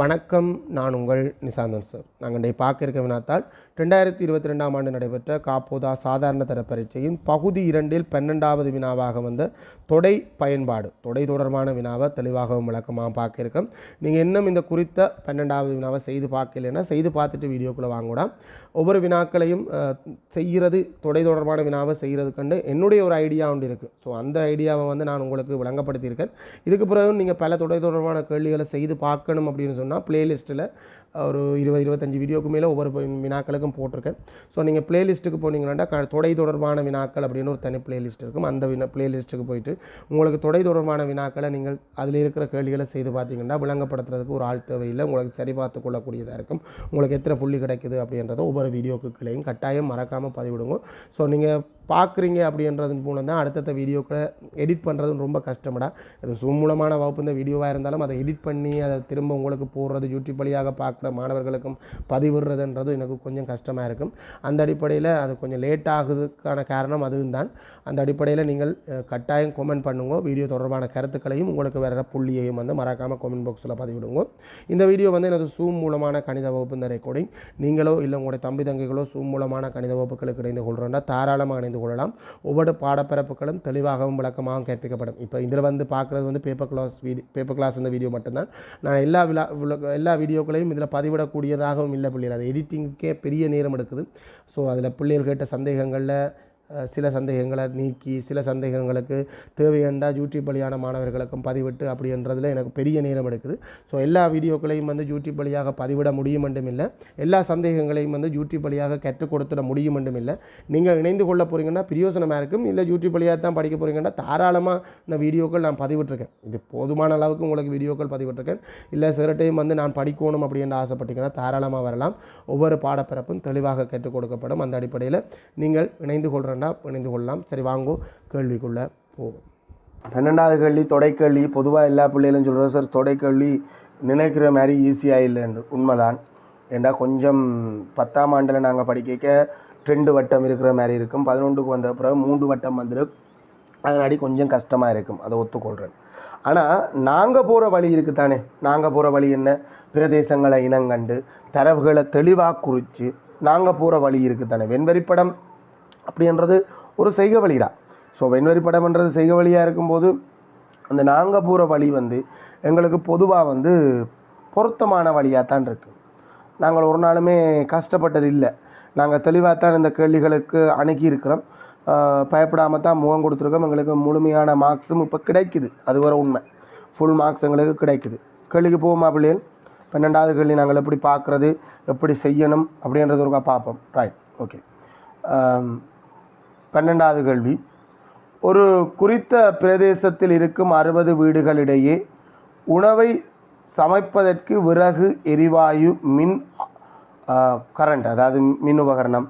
வணக்கம் நான் உங்கள் நிசாந்தன் சார். நாங்கள் இன்றைய பார்க்க இருக்க வினாத்தால் ரெண்டாயிரத்தி இருபத்தி ரெண்டாம் ஆண்டு நடைபெற்ற காப்போதா சாதாரண தர பரீட்சையின் பகுதி இரண்டில் பன்னெண்டாவது வினாவாக வந்த தொடை பயன்பாடு தொடை தொடர்பான வினாவை தெளிவாகவும் விளக்கமாக பார்க்க இருக்கோம். நீங்கள் இன்னும் இந்த குறித்த பன்னெண்டாவது வினாவை செய்து பார்க்கலைன்னா செய்து பார்த்துட்டு வீடியோக்குள்ளே வாங்கலாம் ஒவ்வொரு வினாக்களையும் செய்கிறது தொடை தொடர்பான வினாவை செய்கிறது கண்டு என்னுடைய ஒரு ஐடியா ஒன்று இருக்குது ஸோ அந்த ஐடியாவை வந்து நான் உங்களுக்கு விளங்கப்படுத்தியிருக்கேன். இதுக்கு பிறகு நீங்கள் பல தொடை தொடர்பான கேள்விகளை செய்து பார்க்கணும் அப்படின்னு சொன்னால் பிளேலிஸ்ட்டில் ஒரு இருபது இருபத்தஞ்சி வீடியோக்கு மேலே ஒவ்வொரு வினாக்களுக்கும் போட்டிருக்கேன். ஸோ நீங்கள் பிளேலிஸ்ட்டுக்கு போனீங்கன்னா க தொடை தொடர்பான வினாக்கள் அப்படின்னு ஒரு தனி பிளேலிஸ்ட் இருக்கும். அந்த வினா பிளேலிஸ்ட்டுக்கு போயிட்டு உங்களுக்கு தொடை தொடர்பான வினாக்களை நீங்கள் அதில் இருக்கிற கேள்விகளை செய்து பார்த்தீங்கன்னா விளங்கப்படுத்துறதுக்கு ஒரு ஆள் தேவையில்லை. உங்களுக்கு சரி பார்த்து கொள்ளக்கூடியதாக இருக்கும். உங்களுக்கு எத்தனை புள்ளி கிடைக்குது அப்படின்றத ஒவ்வொரு வீடியோக்கு கீழேயும் கட்டாயம் மறக்காமல் பதிவிடுங்க. ஸோ நீங்கள் பார்க்குறீங்க அப்படின்றதன் மூலம் தான் அடுத்தடுத்த வீடியோக்களை எடிட் பண்ணுறது ரொம்ப கஷ்டமடா. இது சூம் மூலமான வகுப்பு இந்த வீடியோவாக இருந்தாலும் அதை எடிட் பண்ணி அதை திரும்ப உங்களுக்கு போடுறது யூடியூப் வழியாக பார்க்குற மாணவர்களுக்கும் பதிவிடுறதுன்றது எனக்கு கொஞ்சம் கஷ்டமாக இருக்கும். அந்த அடிப்படையில் அது கொஞ்சம் லேட் ஆகுதுக்கான காரணம் அதுவும் தான் அந்த அடிப்படையில் நீங்கள் கட்டாயம் கமெண்ட் பண்ணுங்க. வீடியோ தொடர்பான கருத்துக்களையும் உங்களுக்கு வேறு புள்ளியையும் வந்து மறக்காமல் கமெண்ட் பாக்ஸில் பதிவிடுங்க. இந்த வீடியோ வந்து எனது சூம் மூலமான கணித வகுப்பு இந்த ரெக்கார்டிங் நீங்களோ இல்லை உங்களுடைய தம்பி தங்கைகளோ சூம் மூலமான கணித வகுப்புகளுக்கு இணைந்து கொள்கிறோம்னா தாராளமாக இணைந்து கொள்ளலாம். ஒவ்வொரு பாடப்பிறப்புகளும் தெளிவாகவும் விளக்கமாகவும் கற்பிக்கப்படும் இப்போ இதில் வந்து பார்க்குறது வந்து paper glass video paper glass இந்த வீடியோ மட்டும்தான். நான் எல்லா விழா எல்லா வீடியோக்களையும் இதில் பதிவிடக்கூடியதாகவும் இல்லை பிள்ளைகள். அது எடிட்டிங்க்கே பெரிய நேரம் எடுக்குது. ஸோ அதில் பிள்ளைகள் கேட்ட சந்தேகங்களில் சில சந்தேகங்களை நீக்கி சில சந்தேகங்களுக்கு தேவையண்டா யூடியூப் வழியான மாணவர்களுக்கும் பதிவிட்டு அப்படின்றதுல எனக்கு பெரிய நேரம் எடுக்குது. ஸோ எல்லா வீடியோக்களையும் வந்து யூடியூப் வழியாக பதிவிட முடியும் என்றும் இல்லை எல்லா சந்தேகங்களையும் வந்து யூடியூப் வழியாக கற்றுக் கொடுத்துட முடியும் என்றும் இல்லை நீங்கள் இணைந்து கொள்ள போகிறீங்கன்னா பிரியோசனமாக இருக்கும். இல்லை யூடியூப் வழியாக தான் படிக்க போகிறீங்கன்னா தாராளமாக நான் வீடியோக்கள் நான் பதிவிட்டிருக்கேன். இது போதுமான அளவுக்கு உங்களுக்கு வீடியோக்கள் பதிவிட்டிருக்கேன். இல்லை சில டைம் வந்து நான் படிக்கணும் அப்படின்னு ஆசைப்பட்டீங்கன்னா தாராளமாக வரலாம். ஒவ்வொரு பாடப்பிறப்பும் தெளிவாக கற்றுக் கொடுக்கப்படும் அந்த அடிப்படையில் நீங்கள் இணைந்து கொள்கிறேன்னா இணைந்து கொள்ளலாம். சரி வாங்கோ. கேள்விக்குள்ளே போவோம். பன்னெண்டாவது கேள்வி தொடைக்கல்வி பொதுவாக எல்லா பிள்ளைகளும் சொல்கிறோம் சார் தொடைக்கல்வி நினைக்கிற மாதிரி ஈஸியாக இல்லைன்னு உண்மைதான். ஏண்டா கொஞ்சம் பத்தாம் ஆண்டில் நாங்கள் படிக்க ரெண்டு வட்டம் இருக்கிற மாதிரி இருக்கும். பதினொன்றுக்கு வந்த பிறகு மூன்று வட்டம் வந்துடும் அதனாடி கொஞ்சம் கஷ்டமாக இருக்கும். அதை ஒத்துக்கொள்கிறேன் ஆனால் நாங்கள் போகிற வழி இருக்குது தானே நாங்கள் போகிற வழி என்ன? பிரதேசங்களை இனங்கண்டு தரவுகளை தெளிவாக குறித்து நாங்கள் போகிற வழி இருக்குது தானே வெண்வரிப்படம் அப்படின்றது ஒரு செய்க வழிதான் ஸோ வெண்வரிப்படம்ன்றது செய்க வழியாக இருக்கும்போது அந்த நாங்கள் போகிற வழி வந்து எங்களுக்கு பொதுவாக வந்து பொருத்தமான வழியாக தான் இருக்குது நாங்கள் ஒரு நாளுமே கஷ்டப்பட்டது இல்லை. நாங்கள் தெளிவாக தான் இந்த கேள்விகளுக்கு அணுகியிருக்கிறோம். பயப்படாமல் தான் முகம் கொடுத்துருக்கோம். எங்களுக்கு முழுமையான மார்க்ஸும் இப்போ கிடைக்குது. அது வர உண்மை. ஃபுல் மார்க்ஸ் எங்களுக்கு கிடைக்குது. கேள்விக்கு போவோமா பிள்ளைகள்? பன்னெண்டாவது கேள்வி நாங்கள் எப்படி பார்க்குறது? எப்படி செய்யணும்? அப்படின்றது ஒருக்கா பார்ப்போம். ரைட் ஓகே பன்னெண்டாவது கேள்வி. ஒரு குறித்த பிரதேசத்தில் இருக்கும் அறுபது வீடுகளிடையே உணவை சமைப்பதற்கு விறகு எரிவாயு மின் கரண்ட் அதாவது மின் உபகரணம்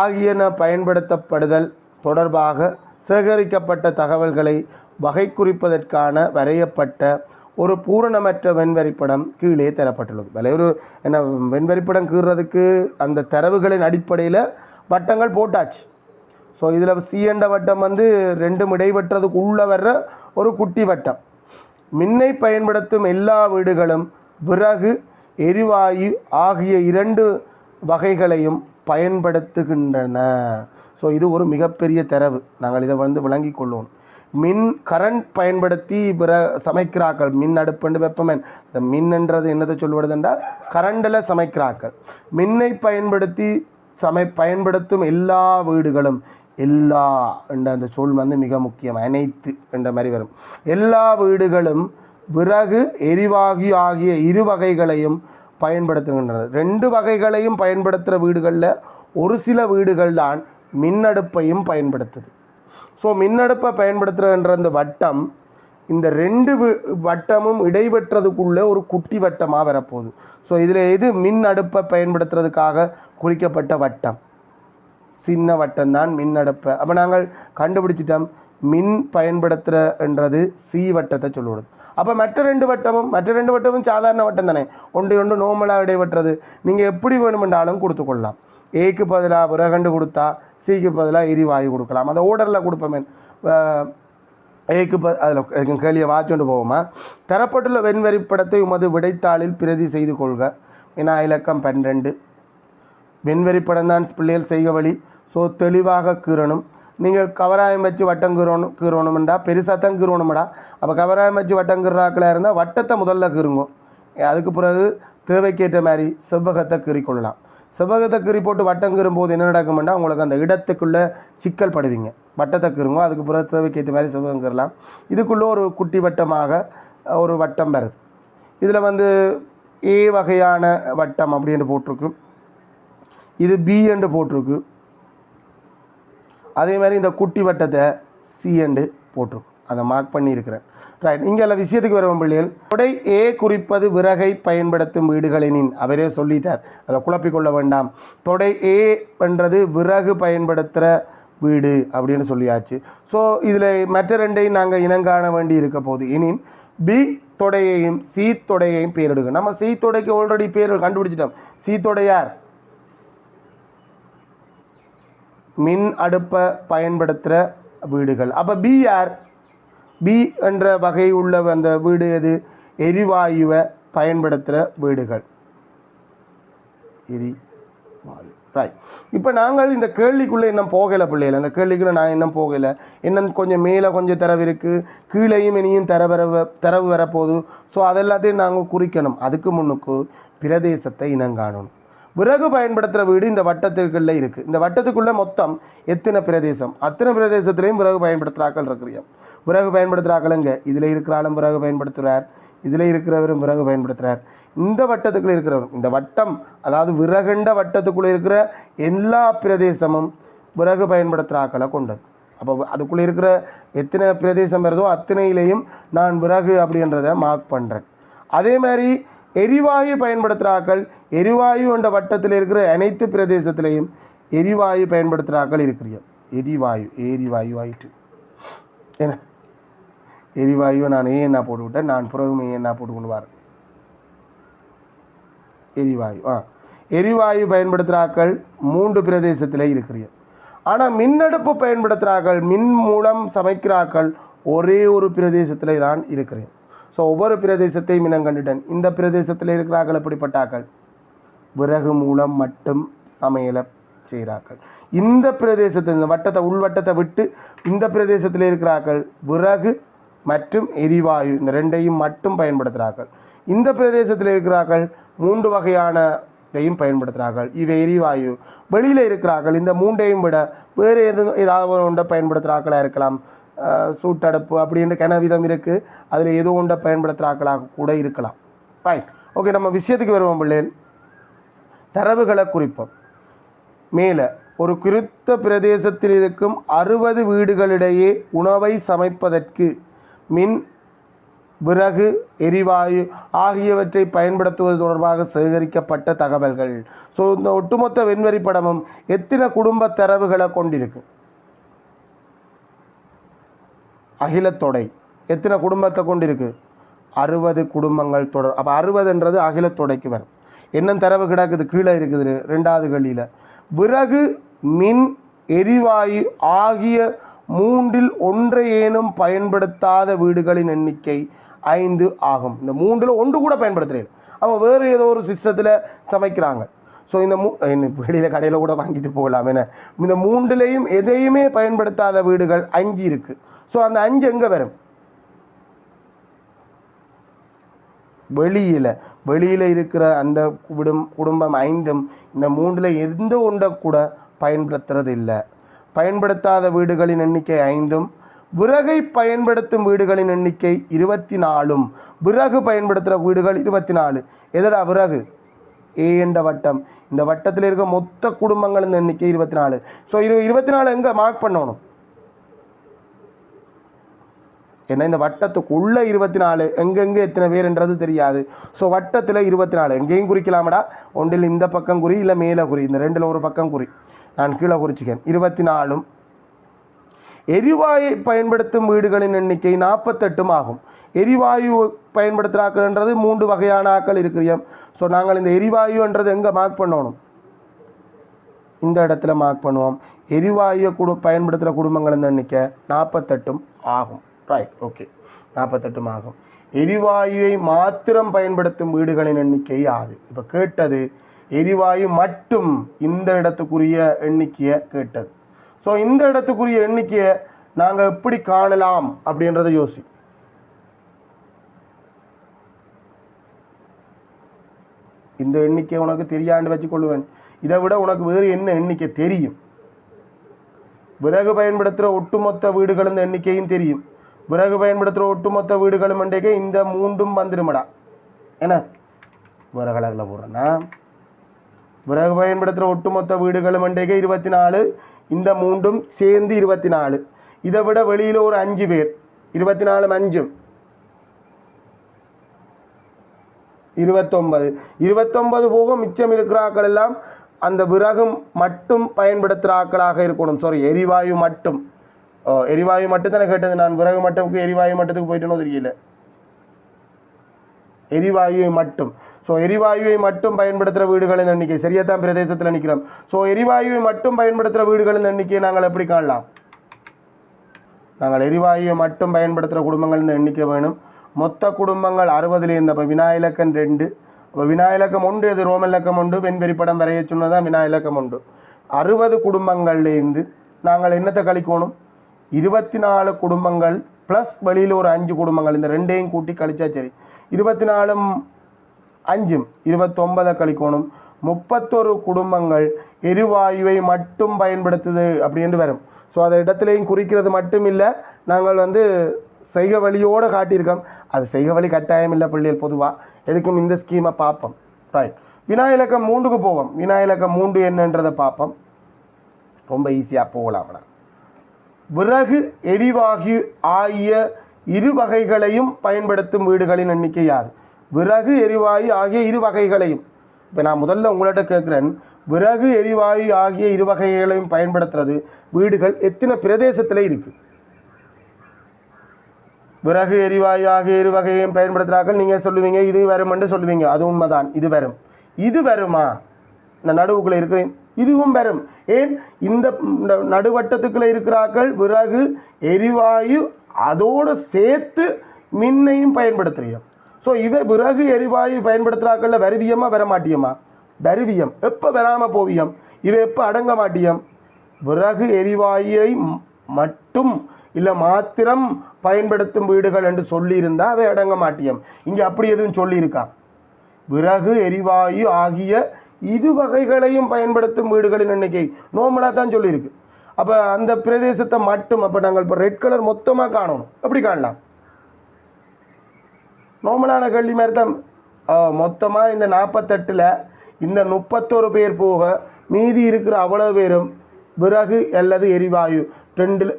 ஆகியன பயன்படுத்தப்படுதல் தொடர்பாக சேகரிக்கப்பட்ட தகவல்களை வகை குறிப்பதற்கான வரையப்பட்ட ஒரு பூரணமற்ற வெண்வரிப்படம் கீழே தரப்பட்டுள்ளது. விலை ஒரு என்ன வெண்வரிப்படம் கீறுறதுக்கு அந்த தரவுகளின் அடிப்படையில் வட்டங்கள் போட்டாச்சு. ஸோ இதில் சிஎண்ட வட்டம் வந்து ரெண்டும் இடைவற்றதுக்கு உள்ளே வர்ற ஒரு குட்டி வட்டம். மின்னை பயன்படுத்தும் எல்லா வீடுகளும் விறகு எரிவாயு ஆகிய இரண்டு வகைகளையும் பயன்படுத்துகின்றன. ஸோ இது ஒரு மிகப்பெரிய தரவு. நாங்கள் இதை வந்து விளங்கி கொள்வோம். மின் கரண்ட் பயன்படுத்தி பிற சமைக்கிறாக்கள் மின் அடுப்புண்டு வெப்பமேன் இந்த மின்ன்றது என்னதை சொல்வதுண்டா கரண்டில் சமைக்கிறாக்கள் மின்னை பயன்படுத்தி சமை பயன்படுத்தும் எல்லா வீடுகளும் எல்லா என்ற அந்த சொல் வந்து மிக முக்கியம். அனைத்து என்ற மாதிரி வரும். எல்லா வீடுகளும் விறகு எரிவாயு ஆகிய இரு வகைகளையும் பயன்படுத்துகின்றன. ரெண்டு வகைகளையும் பயன்படுத்துகிற வீடுகளில் ஒரு சில வீடுகள் தான் மின்னடுப்பையும் பயன்படுத்துது. ஸோ மின்னடுப்பை பயன்படுத்துகின்ற அந்த வட்டம் இந்த ரெண்டு வட்டமும் இடைபெற்றதுக்குள்ளே ஒரு குட்டி வட்டமாக வரப்போகுது. ஸோ இதில் எது மின் அடுப்பை பயன்படுத்துறதுக்காக குறிக்கப்பட்ட வட்டம்? சின்ன வட்டம்தான் மின் அடுப்பை அப்போ நாங்கள் கண்டுபிடிச்சிட்டோம் மின் பயன்படுத்துகிறன்றது சி வட்டத்தை சொல்லுவது அப்போ மற்ற ரெண்டு வட்டமும் மற்ற ரெண்டு வட்டமும் சாதாரண வட்டம் தானே? ஒன்று ஒன்று நோமலாக இடைவெட்டுறது நீங்கள் எப்படி வேணுமென்றாலும் கொடுத்துக்கொள்ளலாம். ஏக்கு பதிலாக விறகண்டு கொடுத்தா சிக்கு பதிலாக எரிவாயு கொடுக்கலாம். அந்த ஓர்டரில் கொடுப்போமே. ஏக்கு ப அதில் கேள்வியை வாச்சோண்டு போவோமா? தரப்பட்டுள்ள வெண்வரிப்படத்தை உமது விடைத்தாளில் பிரதி செய்து கொள்க. வினா இலக்கம் பன்னிரெண்டு. வெண்வரிப்படம் தான் பிள்ளைகள் செய்க வழி. ஸோ தெளிவாக கீறணும். நீங்கள் கவராயம் வச்சு வட்டம் கீறணும் கீறணும்டா பெருசாக தான் கீறணும்டா அப்போ கவராயம் வச்சு வட்டம் கீறாக்களாக இருந்தால் வட்டத்தை முதல்ல கீறுங்க. அதுக்கு பிறகு தேவைக்கேற்ற மாதிரி செவ்வகத்தை கீறிக்கொள்ளலாம். செவ்வகத்தை கீறி போட்டு வட்டம் கீறும்போது என்ன நடக்கும்னா உங்களுக்கு அந்த இடத்துக்குள்ளே சிக்கல் படுவீங்க. வட்டத்தை கீறுங்க அதுக்கு பிறகு தேவைக்கேற்ற மாதிரி செவ்வகம் கீறலாம். இதுக்குள்ளே ஒரு குட்டி வட்டமாக ஒரு வட்டம் வருது இதில் வந்து ஏ வகையான வட்டம் அப்படின்னு போட்டிருக்கு. இது பி என்று போட்டிருக்கு. அதே மாதிரி இந்த குட்டி வட்டத்தை சி போட்டிருக்கும். அதை மார்க் பண்ணியிருக்கிறேன். ரைட் இங்கே எல்லா விஷயத்துக்கு வருவோம் பிள்ளைகள். தொடை ஏ குறிப்பது விறகை பயன்படுத்தும் வீடுகளினின். அவரே சொல்லிட்டார். அதை குழப்பிக்கொள்ள வேண்டாம். தொடை ஏ என்றது விறகு பயன்படுத்துகிற வீடு அப்படின்னு சொல்லியாச்சு. ஸோ இதில் மற்ற ரெண்டையும் நாங்கள் இனங்காண வேண்டி இருக்க போது. எனின் பி தொடையையும் சி தொடையையும் பேரிடுங்க நம்ம சி தொடைக்கு ஆல்ரெடி பேர் கண்டுபிடிச்சிட்டோம். சி தொடையார் மின் அடுப்பை பயன்படுத்துகிற வீடுகள். அப்போ பி பி என்ற வகை உள்ள அந்த வீடு எது? எரிவாயுவை பயன்படுத்துகிற வீடுகள். எரிவாயு. ரைட் இப்போ நாங்கள் இந்த கேள்விக்குள்ளே இன்னும் போகலை பிள்ளைகள். அந்த கேள்விக்குள்ளே நான் இன்னும் போகலை. இன்னும் கொஞ்சம் மேலே கொஞ்சம் தரவு இருக்குது கீழேயும் இனியும் தர வர தரவு வரப்போகுது. ஸோ அதெல்லாத்தையும் நாங்கள் குறிக்கணும். அதுக்கு முன்னுக்கு பிரதேசத்தை இனங்காணணும். விறகு பயன்படுத்துகிற வீடு இந்த வட்டத்திற்குள்ளே இருக்குது இந்த வட்டத்துக்குள்ளே மொத்தம் எத்தனை பிரதேசம்? அத்தனை பிரதேசத்துலேயும் விறகு பயன்படுத்துகிறாக்கள் இருக்கிறோம் விறகு பயன்படுத்துகிறாக்களுங்க இதில் இருக்கிறாலும் விறகு பயன்படுத்துகிறார் இதில் இருக்கிறவரும் விறகு பயன்படுத்துகிறார் இந்த வட்டத்துக்குள்ளே இருக்கிறவர் இந்த வட்டம் அதாவது விறகுண்ட வட்டத்துக்குள்ளே இருக்கிற எல்லா பிரதேசமும் விறகு பயன்படுத்துகிறாக்களை கொண்டது. அப்போ அதுக்குள்ளே இருக்கிற எத்தனை பிரதேசம் வருதோ அத்தனையிலையும் நான் விறகு அப்படின்றத மார்க் பண்ணுறேன் அதே மாதிரி எரிவாயு பயன்படுத்துகிறாக்கள் எரிவாயு என்ற வட்டத்தில் இருக்கிற அனைத்து பிரதேசத்திலையும் எரிவாயு பயன்படுத்துகிறாக்கள் இருக்கிறீங்க எரிவாயு எரிவாயு ஆயிட்டு என்ன? எரிவாயு நான் ஏன் என்ன போட்டுவிட்டேன்? நான் புறகும் என்ன போட்டுக்கொண்டு வரேன் எரிவாயு ஆ. எரிவாயு பயன்படுத்துகிறாக்கள் மூன்று பிரதேசத்தில் இருக்கிறீங்க ஆனால் மின்னடுப்பு பயன்படுத்துகிறார்கள் மின் மூலம் சமைக்கிறாக்கள் ஒரே ஒரு பிரதேசத்தில் தான் இருக்கிறேன். ஸோ ஒவ்வொரு பிரதேசத்தையும் இனம் கண்டுட்டேன் இந்த பிரதேசத்தில் இருக்கிறார்கள் எப்படிப்பட்டாக்கள் விறகு மூலம் மட்டும் சமையலை செய்கிறார்கள். இந்த பிரதேசத்தில் இந்த வட்டத்தை உள்வட்டத்தை விட்டு இந்த பிரதேசத்தில் இருக்கிறார்கள். விறகு மற்றும் எரிவாயு இந்த ரெண்டையும் மட்டும் பயன்படுத்துகிறார்கள். இந்த பிரதேசத்தில் இருக்கிறார்கள் மூன்று வகையானதையும் பயன்படுத்துகிறார்கள். இது எரிவாயு. வெளியில் இருக்கிறார்கள் இந்த மூண்டையும் விட வேறு எது ஏதாவது ஒன்றை பயன்படுத்துகிறார்களாக இருக்கலாம். சூட்டடப்பு சூட்டடுப்பு அப்படின்ற கனவிதம் இருக்குது அதில் எது ஒன்றை பயன்படுத்துகிறார்களாக கூட இருக்கலாம். ரைட் ஓகே நம்ம விஷயத்துக்கு வருவோம் பிள்ளைகள். தரவுகளை குறிப்போம். மேலே ஒரு குறித்த பிரதேசத்தில் இருக்கும் அறுபது வீடுகளிடையே உணவை சமைப்பதற்கு மின் விறகு எரிவாயு ஆகியவற்றை பயன்படுத்துவது தொடர்பாக சேகரிக்கப்பட்ட தகவல்கள். ஸோ இந்த ஒட்டுமொத்த வெண்வரி படமும் எத்தனை குடும்ப தரவுகளை கொண்டிருக்கு? அகிலத்தொடை எத்தனை குடும்பத்தை கொண்டிருக்கு? அறுபது குடும்பங்கள் தொடர் அப்போ அறுபதுன்றது அகிலத்தொடைக்கு வரும். என்ன தரவு கிடக்குது கீழே இருக்குது ரெண்டாவது கல்லியில் விறகு மின் எரிவாயு ஆகிய மூன்றில் ஒன்றையேனும் பயன்படுத்தாத வீடுகளின் எண்ணிக்கை ஐந்து ஆகும். இந்த மூன்றில் ஒன்று கூட பயன்படுத்துகிறேன் அவன் வேறு ஏதோ ஒரு சிஸ்டத்தில் சமைக்கிறாங்க. ஸோ இந்த மூ வெளியில் கடையில் கூட வாங்கிட்டு போகலாம். என்ன? இந்த மூன்றுலேயும் எதையுமே பயன்படுத்தாத வீடுகள் அஞ்சு இருக்குது ஸோ அந்த அஞ்சு எங்கே வரும்? வெளியில் வெளியில் இருக்கிற அந்த குடும் குடும்பம் ஐந்தும் இந்த மூன்றில் எந்த ஒன்றை கூட பயன்படுத்துறது இல்லை பயன்படுத்தாத வீடுகளின் எண்ணிக்கை ஐந்தும் விறகை பயன்படுத்தும் வீடுகளின் எண்ணிக்கை இருபத்தி நாலும் விறகு பயன்படுத்துகிற வீடுகள் இருபத்தி நாலு எதடா விறகு? ஏ என்ற வட்டம். இந்த வட்டத்தில் இருக்க மொத்த குடும்பங்களின் எண்ணிக்கை இருபத்தி நாலு ஸோ இரு இருபத்தி நாலு எங்கே மார்க் பண்ணணும்? ஏன்னா இந்த வட்டத்துக்குள்ள இருபத்தி நாலு எங்கெங்கே எத்தனை பேர்ன்றது தெரியாது. ஸோ வட்டத்தில் இருபத்தி நாலு எங்கேயும் குறிக்கலாமடா. ஒன்றில் இந்த பக்கம் குறி இல்லை மேலே குறி. இந்த ரெண்டில் ஒரு பக்கம் குறி. நான் கீழே குறிச்சிக்கேன். இருபத்தி நாலும் எரிவாயை பயன்படுத்தும் வீடுகளின் எண்ணிக்கை நாற்பத்தெட்டும் ஆகும். எரிவாயு பயன்படுத்துகிறாக்கள்ன்றது மூன்று வகையான ஆக்கள் இருக்கிறோம் ஸோ நாங்கள் இந்த எரிவாயுன்றது எங்கே மார்க் பண்ணணும்? இந்த இடத்துல மார்க் பண்ணுவோம். எரிவாயு குடு பயன்படுத்துகிற குடும்பங்களின் எண்ணிக்கை நாற்பத்தெட்டும் ஆகும். ரைட் ஓகே நாற்பத்தெட்டு மாதம். எரிவாயுவை மாத்திரம் பயன்படுத்தும் வீடுகளின் எண்ணிக்கை யாது இப்போ கேட்டது எரிவாயு மட்டும் இந்த இடத்துக்குரிய எண்ணிக்கையை கேட்டது. ஸோ இந்த இடத்துக்குரிய எண்ணிக்கையை நாங்கள் எப்படி காணலாம் அப்படின்றத யோசி. இந்த எண்ணிக்கை உனக்கு தெரியாண்டு வச்சுக்கொள்ளுவேன் இதை விட உனக்கு வேறு என்ன எண்ணிக்கை தெரியும்? விறகு பயன்படுத்துகிற ஒட்டுமொத்த வீடுகளின் எண்ணிக்கையும் தெரியும். விறகு பயன்படுத்துகிற ஒட்டுமொத்த வீடுகளும் அன்றைக்கு இந்த மூன்றும் வந்துடுமடா என்ன? வேறு கலரில் போடுறேன்னா விறகு பயன்படுத்துகிற ஒட்டுமொத்த வீடுகளும் அன்றைக்கு இருபத்தி நாலு இந்த மூன்றும் சேர்ந்து இருபத்தி நாலு இதை விட வெளியில் ஒரு அஞ்சு பேர். இருபத்தி நாலு அஞ்சும். இருபத்தொன்பது. இருபத்தொன்பது போக மிச்சம் இருக்கிற ஆக்கள் எல்லாம் அந்த விறகும் மட்டும் பயன்படுத்துகிற ஆக்களாக இருக்கணும். சாரி எரிவாயு மட்டும். ஓ, எரிவாயு மட்டும் தானே கேட்டது? நான் விறகு மட்டத்துக்கு எரிவாயு மட்டுத்துக்கு போயிட்டேனோ தெரியல. எரிவாயுவை மட்டும். ஸோ எரிவாயுவை மட்டும் பயன்படுத்துகிற வீடுகளின் எண்ணிக்கை சரியாத்தான் பிரதேசத்தில் நிற்கிறோம் ஸோ எரிவாயுவை மட்டும் பயன்படுத்துகிற வீடுகளின் எண்ணிக்கையை நாங்கள் எப்படி காணலாம்? நாங்கள் எரிவாயுவை மட்டும் பயன்படுத்துகிற குடும்பங்களின் எண்ணிக்கை வேணும். மொத்த குடும்பங்கள் அறுபதுலேருந்து அப்போ வினாயிலக்கம் ரெண்டு. அப்போ வினாயிலக்கம் உண்டு இது ரோமலக்கம் இலக்கம் உண்டு வெண்வெறிப்படம் வரைய சொன்னதான் வினாயிலக்கம் உண்டு. அறுபது குடும்பங்கள்லேருந்து நாங்கள் என்னத்தை கழிக்கணும்? இருபத்தி நாலு குடும்பங்கள் ப்ளஸ் வெளியில் ஒரு அஞ்சு குடும்பங்கள். இந்த ரெண்டையும் கூட்டி கழிச்சா சரி. இருபத்தி நாலும் அஞ்சும் இருபத்தொன்பதை கழிக்கணும். முப்பத்தொரு குடும்பங்கள் எரிவாயுவை மட்டும் பயன்படுத்துது அப்படின்னு வரும். ஸோ அதை இடத்துலையும் குறிக்கிறது மட்டும் இல்லை. நாங்கள் வந்து செய்க வழியோடு காட்டியிருக்கோம். அது செய்க வழி கட்டாயம் இல்லை பிள்ளைகள் பொதுவாக எதுக்கும் இந்த ஸ்கீமை பார்ப்போம். ரைட் வினா இலக்கம் மூன்றுக்கு போவோம். வினா இலக்கம் மூன்று என்னன்றதை பார்ப்போம். ரொம்ப ஈஸியாக போகலாம்டா விறகு எரிவாயு ஆகிய இரு வகைகளையும் பயன்படுத்தும் வீடுகளின் எண்ணிக்கை யார்? விறகு எரிவாயு ஆகிய இரு வகைகளையும். இப்போ நான் முதல்ல உங்கள்கிட்ட கேட்குறேன் விறகு எரிவாயு ஆகிய இரு வகைகளையும் பயன்படுத்துறது வீடுகள் எத்தனை பிரதேசத்தில் இருக்குது விறகு எரிவாயு ஆகிய இரு வகையையும் பயன்படுத்துகிறார்கள் நீங்கள் சொல்லுவீங்க இது வரும்னு சொல்லுவீங்க. அது உண்மைதான் இது வரும். இது வருமா? இந்த நடுவுக்குள்ளே இருக்குது இதுவும் வரும் ஏன்? இந்த நடுவட்டத்துக்குள்ளே நடுவட்டத்துக்குள்ள இருக்கிறார்கள். விறகு எரிவாயு அதோடு சேர்த்து மின்னையும் பயன்படுத்துறியும் ஸோ இவை விறகு எரிவாயு பயன்படுத்துகிறாக்களில் வருவியமாக வர மாட்டியமா வருவியம். எப்போ வராமல் போவியம்? இவை எப்போ அடங்க மாட்டியம்? விறகு எரிவாயுவை மட்டும் இல்லை மாத்திரம் பயன்படுத்தும் வீடுகள் என்று சொல்லியிருந்தால் அவை அடங்க மாட்டியம். இங்கே அப்படி எதுவும் சொல்லியிருக்கா? விறகு எரிவாயு ஆகிய இரு வகைகளையும் பயன்படுத்தும் வீடுகளின் எண்ணிக்கை நோமலாக தான் சொல்லியிருக்கு. அப்போ அந்த பிரதேசத்தை மட்டும் அப்போ நாங்கள் இப்போ ரெட் கலர் மொத்தமாக காணணும். எப்படி காணலாம்? நோமலான கேள்வி மாதிரி தான் மொத்தமாக இந்த நாற்பத்தெட்டில் இந்த முப்பத்தோரு பேர் போக மீதி இருக்கிற அவ்வளோ பேரும் விறகு அல்லது எரிவாயு ரெண்டில்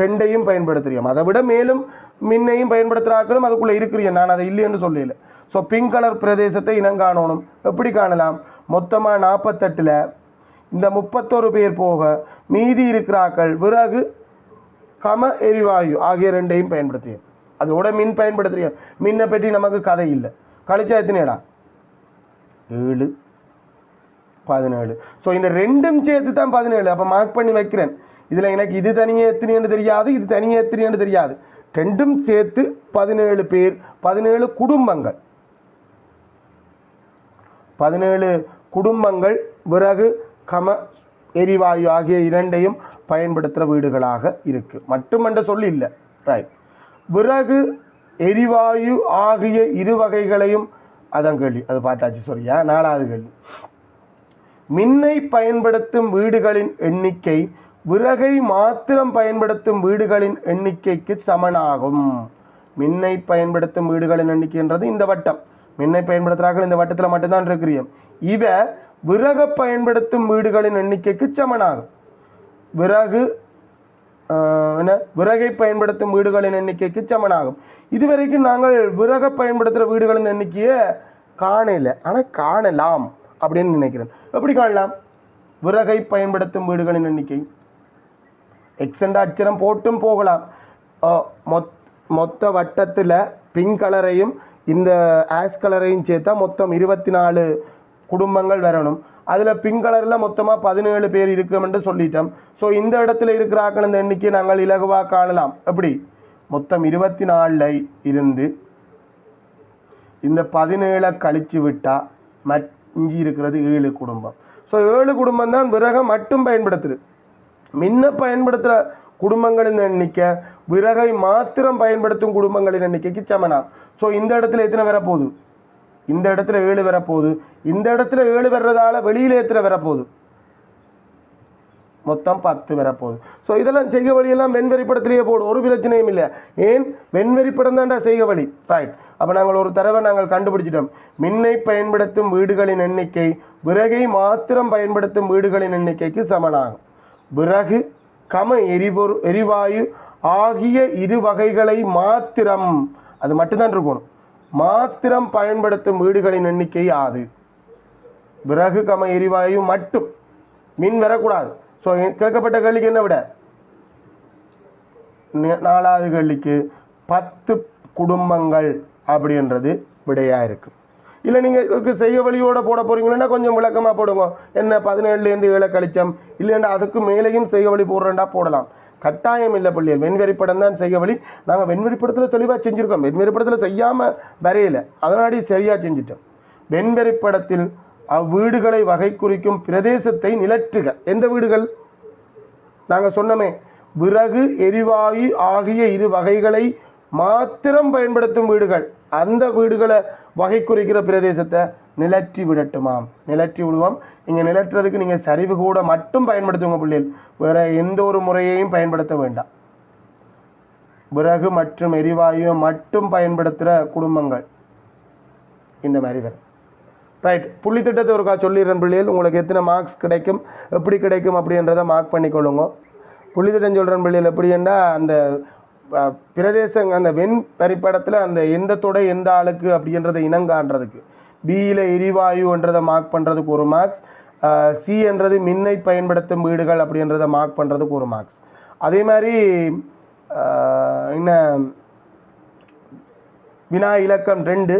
ரெண்டையும் பயன்படுத்துகிறோம் அதை விட மேலும் மின்னையும் பயன்படுத்துகிறாக்களும் அதுக்குள்ளே இருக்கிறீங்க. நான் அதை இல்லைன்னு சொல்லல. ஸோ பிங்க் கலர் பிரதேசத்தை இனம் காணணும் எப்படி காணலாம்? மொத்தமாக நாற்பத்தெட்டில் இந்த முப்பத்தொரு பேர் போக மீதி இருக்கிறாக்கள் விறகு கம எரிவாயு ஆகிய ரெண்டையும் பயன்படுத்தியும் அதோட மின் பயன்படுத்துறீங்க மின்னை பற்றி நமக்கு கதை இல்லை. கழிச்சா எத்தனைடா ஏழு. பதினேழு. ஸோ இந்த ரெண்டும் சேர்த்து தான் பதினேழு. அப்போ மார்க் பண்ணி வைக்கிறேன். இதில் எனக்கு இது தனியாக எத்தனைன்னு தெரியாது இது தனியாக எத்தனைன்னு தெரியாது. ரெண்டும் சேர்த்து பதினேழு பேர் பதினேழு குடும்பங்கள். பதினேழு குடும்பங்கள் விறகு கம எரிவாயு ஆகிய இரண்டையும் பயன்படுத்துகிற வீடுகளாக இருக்கு. மட்டுமன்ற சொல்லி இல்லை. ரைட் விறகு எரிவாயு ஆகிய இரு வகைகளையும் அதான் கேள்வி. அது பார்த்தாச்சு சரியா நாலாவது கேள்வி. மின்னை பயன்படுத்தும் வீடுகளின் எண்ணிக்கை விறகை மாத்திரம் பயன்படுத்தும் வீடுகளின் எண்ணிக்கைக்கு சமனாகும். மின்னை பயன்படுத்தும் வீடுகளின் எண்ணிக்கைன்றது இந்த வட்டம். மின்னை பயன்படுத்துகிறார்கள் இந்த வட்டத்தில் மட்டும்தான் இருக்கிறீங்க இவ விறகை பயன்படுத்தும் வீடுகளின் எண்ணிக்கைக்கு சமனாகும். விறகு என்ன? விறகை பயன்படுத்தும் வீடுகளின் எண்ணிக்கைக்கு சமனாகும். இதுவரைக்கும் நாங்கள் விறகை பயன்படுத்துகிற வீடுகளின் எண்ணிக்கையை காணல. ஆனால் காணலாம் அப்படின்னு நினைக்கிறேன். எப்படி காணலாம்? விறகை பயன்படுத்தும் வீடுகளின் எண்ணிக்கை. எக்ஸெண்ட் அச்சரம் போட்டும் போகலாம். மொத் மொத்த வட்டத்தில் பிங்க் கலரையும் இந்த ஆஷ் கலரையும் சேர்த்தா மொத்தம் இருபத்தி நாலு குடும்பங்கள் வரணும். அதில் பிங்க் கலரில் மொத்தமாக பதினேழு பேர் இருக்குமென்று சொல்லிட்டோம். ஸோ இந்த இடத்துல இருக்கிறாக்கள் இந்த எண்ணிக்கையை நாங்கள் இலகுவாக காணலாம். எப்படி? மொத்தம் இருபத்தி நாலில் இருந்து இந்த பதினேழை கழிச்சு மட் இஞ்சி இருக்கிறது ஏழு குடும்பம். ஸோ ஏழு குடும்பம் தான் விறகை மட்டும் பயன்படுத்துது. முன்ன பயன்படுத்துகிற குடும்பங்களின் எண்ணிக்கை விறகை மாத்திரம் பயன்படுத்தும் குடும்பங்களின் எண்ணிக்கைக்கு சமனா. ஸோ இந்த இடத்துல எத்தனை வரப்போகுது? இந்த இடத்துல ஏழு வரப்போகுது. இந்த இடத்துல ஏழு வர்றதால வெளியில் எத்தனை வரப்போகுது? மொத்தம் பத்து வரப்போகுது. ஸோ இதெல்லாம் செய்க வழியெல்லாம் வெண்வெறி படத்திலேயே போடும். ஒரு பிரச்சனையும் இல்லை. ஏன்? வெண்வெறி படம் தான்டா செய்க வழி. ரைட் அப்போ நாங்கள் ஒரு தடவை நாங்கள் கண்டுபிடிச்சிட்டோம். மின்னை பயன்படுத்தும் வீடுகளின் எண்ணிக்கை விறகை மாத்திரம் பயன்படுத்தும் வீடுகளின் எண்ணிக்கைக்கு சமனாகும். விறகு கம எரிபொரு எரிவாயு ஆகிய இரு வகைகளை மாத்திரம் அது மட்டும்தான் இருக்கணும். மாத்திரம் பயன்படுத்தும் வீடுகளின் எண்ணிக்கை யாது. விறகு கம எரிவாயு மட்டும். மின் வரக்கூடாது. ஸோ கேட்கப்பட்ட கேள்விக்கு என்ன விட? நாலாவது கேள்விக்கு பத்து குடும்பங்கள் அப்படின்றது விடையாக இருக்குது இல்லை நீங்கள் செய்ய வழியோட போட போறீங்கன்னா கொஞ்சம் விளக்கமாக போடுங்க. என்ன பதினேழுலேருந்து ஏழை கழிச்சம். இல்லைன்னா அதுக்கு மேலேயும் செய்ய வழி போடுறேன்டா போடலாம். கட்டாயம் இல்லை பிள்ளைகள் வெண்வெறி படம் தான் செய்ய வழி. நாங்கள் வெண்வெறி படத்தில் தெளிவாக செஞ்சுருக்கோம். வெண்வெறி படத்தில் செய்யாமல் வரையில. அதனாடி சரியாக செஞ்சுட்டோம். வெண்வெறி படத்தில் அவ்வீடுகளை வகை குறிக்கும் பிரதேசத்தை நிலற்றுக. எந்த வீடுகள்? நாங்கள் சொன்னோமே. விறகு எரிவாயு ஆகிய இரு வகைகளை மாத்திரம் பயன்படுத்தும் வீடுகள். அந்த வீடுகளை வகை குறிக்கிற பிரதேசத்தை நிலற்றி விடட்டுமாம். நிலற்றி விடுவோம். நீங்கள் நிலற்றுறதுக்கு நீங்கள் சரிவு கூட மட்டும் பயன்படுத்துங்க பிள்ளைகள் வேறு எந்த ஒரு முறையையும் பயன்படுத்த வேண்டாம். விறகு மற்றும் எரிவாயுவை மட்டும் பயன்படுத்துகிற குடும்பங்கள். இந்த மாதிரி வரும் ரைட் புள்ளி திட்டத்தை ஒருக்கா சொல்லிடுறேன் பிள்ளைகள் உங்களுக்கு எத்தனை மார்க்ஸ் கிடைக்கும் எப்படி கிடைக்கும் அப்படின்றத மார்க் பண்ணிக்கொள்ளுங்க. புள்ளி திட்டம் சொல்கிறேன் பிள்ளைகள் எப்படின்னா அந்த பிரதேசங்க அந்த வெண் வரிப்படத்தில் அந்த எந்த தொடை எந்த ஆளுக்கு அப்படின்றத இனங்காண்றதுக்கு பியில் எரிவாயுன்றதை மார்க் பண்ணுறதுக்கு ஒரு மார்க்ஸ் சி என்றது மின்னை பயன்படுத்தும் வீடுகள் அப்படின்றத மார்க் பண்ணுறதுக்கு ஒரு மார்க்ஸ் அதே மாதிரி என்ன? வினா இலக்கம் ரெண்டு.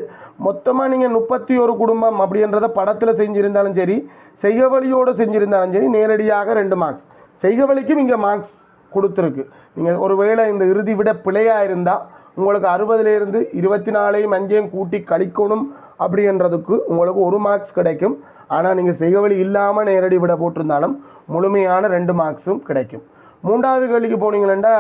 மொத்தமாக நீங்கள் முப்பத்தி ஒரு குடும்பம் அப்படின்றத படத்தில் செஞ்சுருந்தாலும் சரி செய்க வழியோடு செஞ்சுருந்தாலும் சரி நேரடியாக ரெண்டு மார்க்ஸ் செய்க வழிக்கும் இங்கே மார்க்ஸ் கொடுத்துருக்கு. நீங்கள் ஒருவேளை இந்த இறுதி விட பிழையாக இருந்தால் உங்களுக்கு அறுபதுலேருந்து இருபத்தி நாலையும் அஞ்சையும் கூட்டி கழிக்கணும் அப்படின்றதுக்கு உங்களுக்கு ஒரு மார்க்ஸ் கிடைக்கும். ஆனால் நீங்கள் செய்க வழி இல்லாமல் நேரடி விட போட்டிருந்தாலும் முழுமையான ரெண்டு மார்க்ஸும் கிடைக்கும். மூன்றாவது கேள்விக்கு போனீங்கன்னா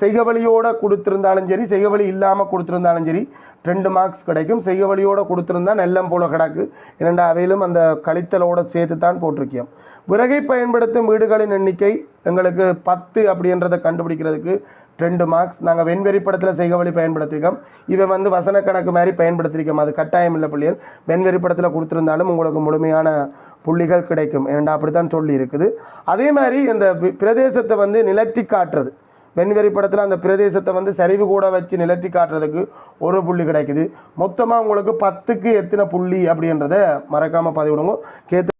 செய்கவழியோடு கொடுத்துருந்தாலும் சரி செய்கவழி இல்லாமல் கொடுத்துருந்தாலும் சரி ரெண்டு மார்க்ஸ் கிடைக்கும். செய்கவழியோடு கொடுத்துருந்தா நெல்லம் போல கிடக்கு. இரண்டா அவையிலும் அந்த கழித்தலோடு சேர்த்து தான் போட்டிருக்கோம் விறகை பயன்படுத்தும் வீடுகளின் எண்ணிக்கை எங்களுக்கு பத்து அப்படின்றத கண்டுபிடிக்கிறதுக்கு ரெண்டு மார்க்ஸ் நாங்கள் வெண்வெறி படத்தில் செய்கவழி பயன்படுத்தியிருக்கோம் இவை வந்து வசன கணக்கு மாதிரி பயன்படுத்தியிருக்கோம் அது கட்டாயம் இல்லை பிள்ளைகள் வெண்வெறி படத்தில் கொடுத்துருந்தாலும் உங்களுக்கு முழுமையான புள்ளிகள் கிடைக்கும். ஏன்டா அப்படித்தான் சொல்லி இருக்குது. அதே மாதிரி இந்த பிரதேசத்தை வந்து நிலற்றி காட்டுறது. வெண்வெறி படத்தில் அந்த பிரதேசத்தை வந்து சரிவு கூட வச்சு நிலற்றி காட்டுறதுக்கு ஒரு புள்ளி கிடைக்குது. மொத்தமாக உங்களுக்கு பத்துக்கு எத்தனை புள்ளி அப்படின்றத மறக்காமல் பதிவிடுங்க. கேத்து